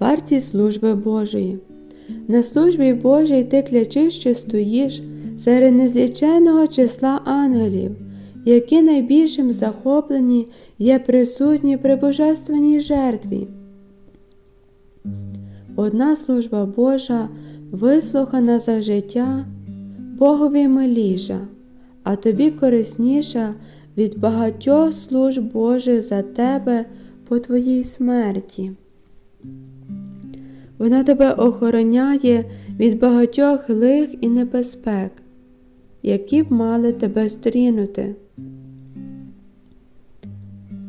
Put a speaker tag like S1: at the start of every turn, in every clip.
S1: вартість служби Божої. На службі Божій ти клячище стоїш серед незліченого числа ангелів, які найбільшим захоплені є присутні при божественній жертві. Одна служба Божа вислухана за життя, Богові миліша, а тобі корисніша від багатьох служб Божих за тебе по твоїй смерті. Вона тебе охороняє від багатьох лих і небезпек, які б мали тебе стрінути.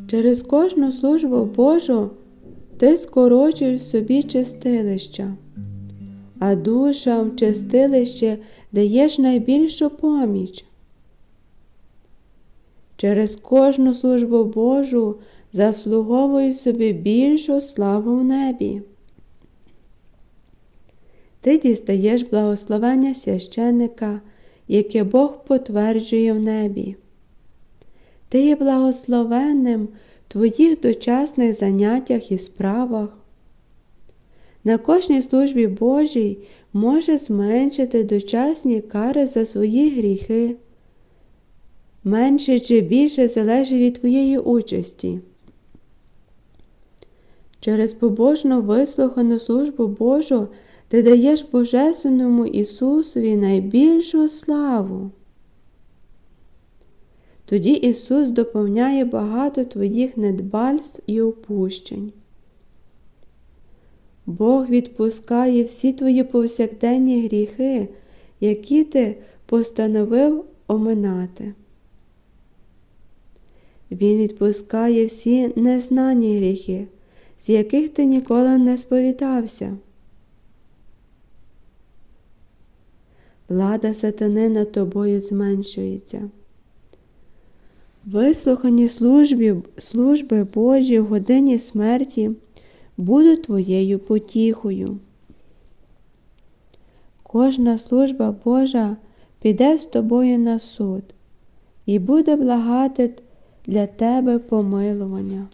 S1: Через кожну службу Божу ти скорочуєш собі чистилища, а душам чистилище даєш найбільшу поміч. Через кожну службу Божу заслуговуєш собі більшу славу в небі. Ти дістаєш благословення священника, яке Бог потверджує в небі. Ти є благословенним в твоїх дочасних заняттях і справах. На кожній службі Божій може зменшити дочасні кари за свої гріхи. Менше чи більше залежить від твоєї участі. Через побожно вислухану службу Божу ти даєш Божественному Ісусові найбільшу славу. Тоді Ісус доповняє багато твоїх недбальств і опущень. Бог відпускає всі твої повсякденні гріхи, які ти постановив оминати. Він відпускає всі незнані гріхи, з яких ти ніколи не сповідався. Влада сатани над тобою зменшується. Вислухані службі, служби Божі в годині смерті будуть твоєю потіхою. Кожна служба Божа піде з тобою на суд і буде благати для тебе помилування.